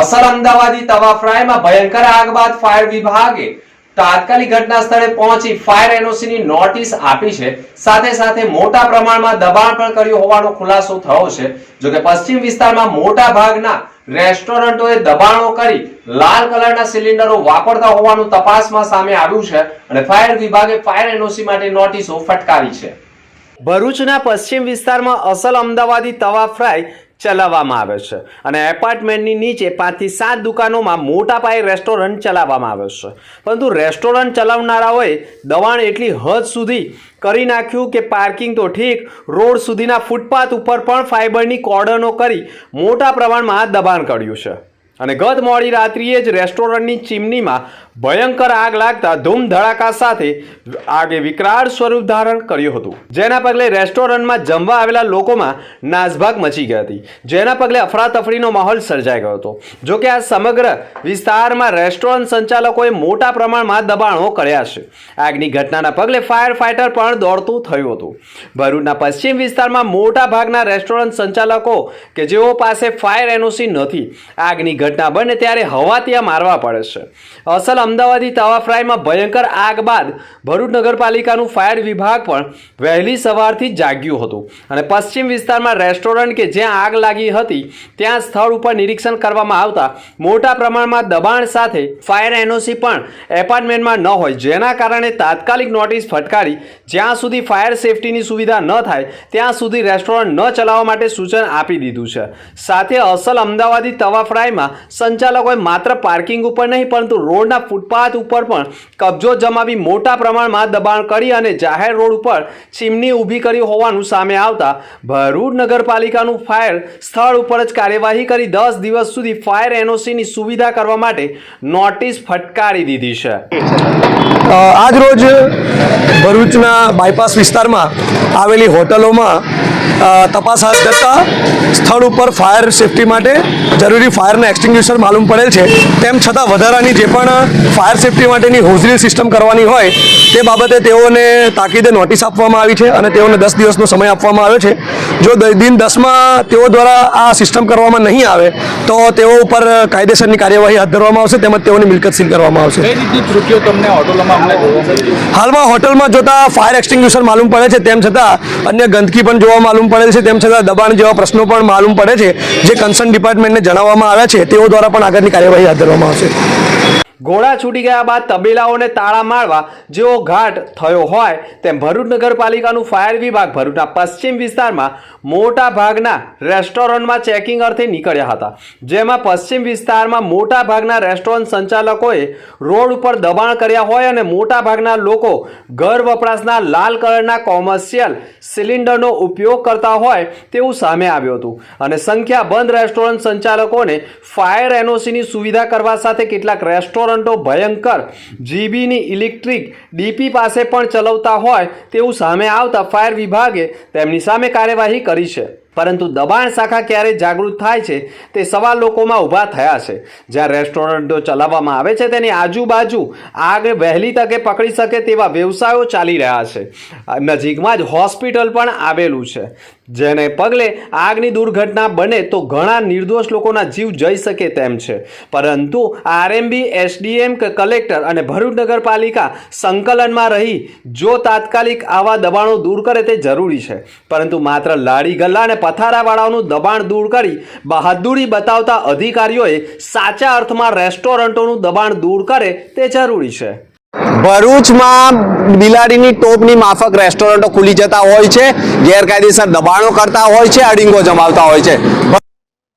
અસલ અમદાવાદી તવા ફ્રાયમાં ભયંકર આગ બાદ ફાયર વિભાગે તાત્કાલિક ઘટના સ્થળે પહોંચી ફાયર એનઓસી ની નોટિસ આપી છે. સાથે સાથે મોટા પ્રમાણમાં દબાણ પણ કર્યું હોવાનો ખુલાસો થયો છે. જોકે પશ્ચિમ વિસ્તારમાં મોટા ભાગના રેસ્ટોરન્ટોએ દબાણો કરી લાલ કલરના સિલિન્ડરો વાપરતા હોવાનું તપાસમાં સામે આવ્યું છે અને ફાયર વિભાગે ફાયર એનઓસી માટે નોટિસો ફટકારી છે. ભરૂચના પશ્ચિમ વિસ્તારમાં અસલ અમદાવાદી તવા ફ્રાય ચલાવવામાં આવે છે. અને એપાર્ટમેન્ટની નીચે પાંચથી સાત દુકાનોમાં મોટા પાયે રેસ્ટોરન્ટ ચલાવવામાં આવે છે. પરંતુ રેસ્ટોરન્ટ ચલાવનારાઓએ દબાણ એટલી હદ સુધી કરી નાખ્યું કે પાર્કિંગ તો ઠીક, રોડ સુધીના ફૂટપાથ ઉપર પણ ફાઇબરની કોર્ડનો કરી મોટા પ્રમાણમાં દબાણ કર્યું છે. અને ગત મોડી રાત્રિએ જ રેસ્ટોરન્ટની ચીમનીમાં ભયંકર આગ લાગતા ધૂમ ધડાકા સાથે આગે વિકરાળ સ્વરૂપ ધારણ કર્યું હતું. જેના પગલે રેસ્ટોરન્ટમાં જમવા આવેલા લોકોમાં નાસભાગ મચી ગઈ હતી. જેના પગલે અફરાતફરીનો માહોલ સર્જાઈ ગયો હતો. જો કે આ સમગ્ર વિસ્તારમાં રેસ્ટોરન્ટ સંચાલકોએ મોટા પ્રમાણમાં દબાણો કર્યા છે. આગની ઘટનાના પગલે ફાયર ફાઇટર પણ દોડતું થયું હતું. ભરૂચના પશ્ચિમ વિસ્તારમાં મોટા ભાગના રેસ્ટોરન્ટ સંચાલકો કે જેઓ પાસે ફાયર એનઓસી નથી, આગની ઘટના બને ત્યારે હવા ત્યાં મારવા પડે છે. અસલ અમદાવાદી તવા ફ્રાયમાં ભયંકર આગ બાદ ભરૂચ નગરપાલિકાનું ફાયર વિભાગ પણ વહેલી સવારથી જાગ્યું હતું. અને પશ્ચિમ વિસ્તારમાં રેસ્ટોરન્ટ કે જ્યાં આગ લાગી હતી, ત્યાં સ્થળ ઉપર નિરીક્ષણ કરવામાં આવતા મોટા પ્રમાણમાં દબાણ સાથે ફાયર એનઓસી પણ એપાર્ટમેન્ટમાં ન હોય. જેના કારણે તાત્કાલિક નોટિસ ફટકારી જ્યાં સુધી ફાયર સેફટીની સુવિધા ન થાય, ત્યાં સુધી રેસ્ટોરન્ટ ન ચલાવવા માટે સૂચન આપી દીધું છે. સાથે અસલ અમદાવાદી તવા ફ્રાયમાં સંચાલકોએ માત્ર પાર્કિંગ ઉપર નહીં, પરંતુ રોડના ફૂટપાથ ઉપર પણ કબજો જમાવી મોટા પ્રમાણમાં દબાણ કરી અને જાહેર રોડ ઉપર ચીમની ઊભી કરી હોવાનું સામે આવતા ભરૂચ નગરપાલિકાનું ફાયર સ્થળ ઉપર જ કાર્યવાહી કરી દસ દિવસ સુધી ફાયર એનઓસીની સુવિધા કરવા માટે નોટિસ ફટકારી દીધી છે. આજ રોજ ભરૂચના બાયપાસ વિસ્તારમાં આવેલી હોટલોમાં તપાસ હાથ ધરતા સ્થળ ઉપર ફાયર સેફટી માટે જરૂરી ફાયરના એક્સટિંગ્યુશર માલુમ પડેલ છે. તેમ છતાં વધારાની જે પણ ફાયર સેફટી માટેની હોઝરી સિસ્ટમ કરવાની હોય તે બાબતે તેઓને તાકીદે નોટિસ આપવામાં આવી છે અને તેઓને દસ દિવસનો સમય આપવામાં આવ્યો છે. જો દિન દસમાં તેઓ દ્વારા આ સિસ્ટમ કરવામાં નહીં આવે તો તેઓ ઉપર કાયદેસરની કાર્યવાહી હાથ ધરવામાં આવશે તેમજ તેઓની મિલકત સીલ કરવામાં આવશે. હાલમાં હોટલમાં જોતા ફાયર એક્સ્ટિંગ્યુશન માલુમ પડે છે તેમ છતાં અન્ય ગંદકી પણ જોવા માલુમ પડે છે તેમ છતાં દબાણ જેવા પ્રશ્નો પણ માલુમ પડે છે જે કન્સર્ન ડિપાર્ટમેન્ટને જણાવવામાં આવ્યા છે તેઓ દ્વારા પણ આગળની કાર્યવાહી હાથ ધરવામાં આવશે. ઘોડા છૂટી ગયા બાદ તબેલાઓને તાળા મારવા જેવો ઘાટ થયો હોય તેમ ભરૂચ નગરપાલિકાનું ફાયર વિભાગ ભરૂચના પશ્ચિમ વિસ્તારમાં મોટા ભાગના રેસ્ટોરન્ટમાં ચેકિંગ અર્થે નીકળ્યા હતા, જેમાં પશ્ચિમ વિસ્તારમાં મોટા ભાગના રેસ્ટોરન્ટ સંચાલકોએ રોડ ઉપર દબાણ કર્યા હોય અને મોટા ભાગના લોકો ઘર વપરાશના લાલ કલરના કોમર્શિયલ સિલિન્ડરનો ઉપયોગ કરતા હોય તેવું સામે આવ્યું હતું અને સંખ્યાબંધ રેસ્ટોરન્ટ સંચાલકોને ફાયર એનઓસીની સુવિધા કરવા સાથે કેટલાક રેસ્ટોરન્ટો ભયંકર જીબીની ઇલેક્ટ્રિક ડીપી પાસે પણ ચલાવતા હોય તેવું સામે આવતા ફાયર વિભાગે તેમની સામે કાર્યવાહી કરી છે. પરંતુ દબાણ શાખા ક્યારે જાગૃત થાય છે તે સવાલ લોકોમાં ઊભા થયા છે. જ્યાં રેસ્ટોરન્ટો ચલાવવામાં આવે છે તેની આજુબાજુ આગ વહેલી તકે પકડી શકે તેવા વ્યવસાયો ચાલી રહ્યા છે. નજીકમાં જ હોસ્પિટલ પણ આવેલું છે. જેને પગલે આગની દુર્ઘટના બને તો ઘણા નિર્દોષ લોકોના જીવ જઈ શકે તેમ છે. પરંતુ આરએમબી, એસડીએમ કે કલેક્ટર અને ભરૂચ નગરપાલિકા સંકલનમાં રહી, જો તાત્કાલિક આવા દબાણો દૂર કરે તે જરૂરી છે. પરંતુ માત્ર લાડી ગલ્લા અને પથારાવાળાઓનું દબાણ દૂર કરી બહાદુરી બતાવતા અધિકારીઓએ સાચા અર્થમાં રેસ્ટોરન્ટોનું દબાણ દૂર કરે તે જરૂરી છે. ભરૂચમાં બિલાડીની ટોપની માફક રેસ્ટોરન્ટો ખુલી જતા હોય છે. ગેરકાયદેસર દબાણો કરતા હોય છે, અડીંગો જમાવતા હોય છે.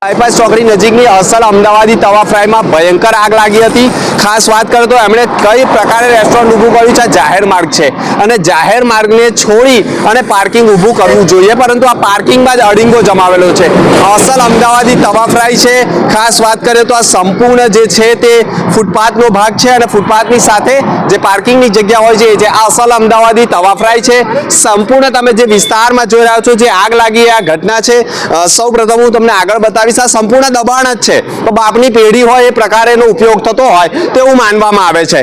બાયપાસ ચોકડી નજીકની અસલ અમદાવાદી તવા ફ્રાયમાં ભયંકર આગ લાગી હતી. ખાસ વાત કરો તો એમણે કઈ પ્રકારે રેસ્ટોરન્ટ ઊભું કર્યું છે? જાહેર માર્ગ છે. અને જાહેર માર્ગને છોડી અને પાર્કિંગ ઊભું કરવું જોઈએ, પરંતુ આ પાર્કિંગમાં જ અડિંગો જમાવેલો છે. અસલ અમદાવાદી તવા ફ્રાય છે. ખાસ વાત કરીએ તો આ સંપૂર્ણ જે છે તે ફૂટપાથનો ભાગ છે અને ફૂટપાથની સાથે જે પાર્કિંગની જગ્યા હોય છે જે આ અસલ અમદાવાદી તવા ફ્રાય છે. સંપૂર્ણ તમે જે વિસ્તારમાં જોઈ રહ્યા છો, જે આગ લાગી આ ઘટના છે. સૌ પ્રથમ હું તમને આગળ બતાવીશ. વિસ્તાર સંપૂર્ણ દબાણ જ છે. તો બાપની પેઢી હોય એ પ્રકારેનો ઉપયોગ થતો હોય તેવું માનવામાં આવે છે.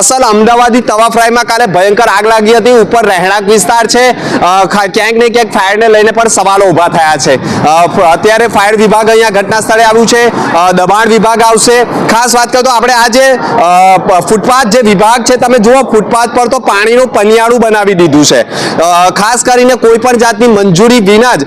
અસલ અમદાવાદી તવા ફ્રાયમાં કાલે ભયંકર આગ લાગી હતી. ઉપર રહેણાંક વિસ્તાર છે. ક્યાંક ને ક્યાંક ફાયરને લઈને પણ સવાલો ઊભા થયા છે. અત્યારે ફાયર વિભાગ અહીંયા ઘટના સ્થળે આવ્યું છે. દબાણ વિભાગ આવશે. ખાસ વાત કરું તો આપણે આ જે ફૂટપાથ જે વિભાગ છે, તમે જુઓ ફૂટપાથ પર તો પાણીનું પનિયાળું બનાવી દીધું છે. ખાસ કરીને કોઈ પણ જાતની મંજૂરી વિના જ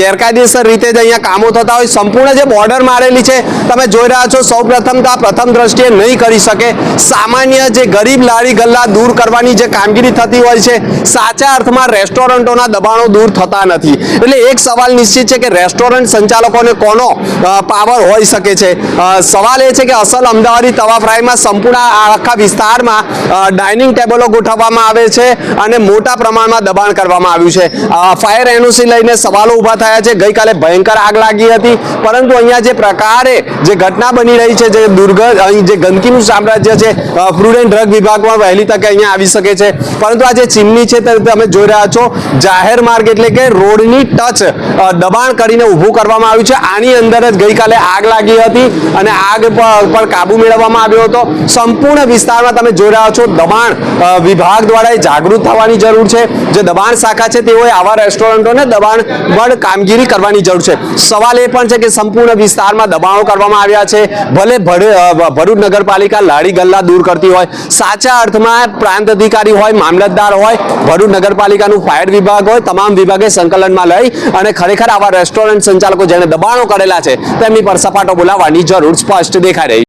ગેરકાયદેસર રીતે જ અહીંયા કામો થતા હોય સંપૂર્ણ જે બોર્ડર મારેલી છે, તમે જોઈ રહ્યા છો સૌ પ્રથમ તો આ પ્રથમ દ્રષ્ટિએ નહીં કરી શકે. સામાન્ય જે ગરીબ લારી ગલ્લા દૂર કરવાની જે કામગીરી થતી હોય છે, સાચા અર્થમાં રેસ્ટોરન્ટોના દબાણો દૂર થતા નથી. એટલે એક સવાલ નિશ્ચિત છે કે રેસ્ટોરન્ટ સંચાલકોને કોનો પાવર હોઈ શકે છે? સવાલ એ છે કે અસલ અમદાવાદી તવા ફ્રાયમાં સંપૂર્ણ આખા વિસ્તારમાં ડાઇનિંગ ટેબલો ગોઠવવામાં આવે છે અને મોટા પ્રમાણમાં દબાણ કરવામાં આવ્યું છે. ફાયર એનઓસી લઈને સવાલો ઊભા થયા છે. ગઈકાલે ભયંકર આગ લાગી હતી. પરંતુ અહીંયા જે પ્રકારે જે ઘટના બની રહી છે, જે દુર્ગંધ અહીં જે ગંદકીનું સામ્રાજ્ય છે ફ્રૂડ એન્ડ ડ્રગ વિભાગમાં વહેલી તકે અહીંયા આવી શકે છે. પરંતુ આ જે ચીમની છે તે તમે જોઈ રહ્યા છો, જાહેર માર્ગ એટલે કે રોડની ટચ દબાણ કરીને ઊભું કરવામાં આવ્યું છે. આની અંદર જ ગઈકાલે આગ લાગી હતી અને આગ પર કાબુ મેળવવામાં આવ્યો હતો. સંપૂર્ણ વિસ્તારમાં તમે જોઈ રહ્યા છો, દબાણ વિભાગ દ્વારા જાગૃત થવાની જરૂર છે. જે દબાણ શાખા છે તેઓએ આવા રેસ્ટોરન્ટોને દબાણ પર કામગીરી કરવાની જરૂર છે. સવાલ એ પણ છે કે સંપૂર્ણ વિસ્તારમાં દબાણો કરવામાં આવ્યા છે. ભલે ભરૂચ નગરપાલિકા લાડી ગલ્લા દૂર કરતી હોય, સાચા અર્થમાં પ્રાંત અધિકારી હોય, મામલતદાર હોય, ભરૂચ નગરપાલિકાનું ફાયર વિભાગ હોય, તમામ વિભાગે સંકલનમાં લઈ અને ખરેખર આવા રેસ્ટોરન્ટ સંચાલકો જેણે દબાણો કરેલા છે, તેમની પર સપાટો બોલાવવાની જરૂર સ્પષ્ટ દેખાઈ રહી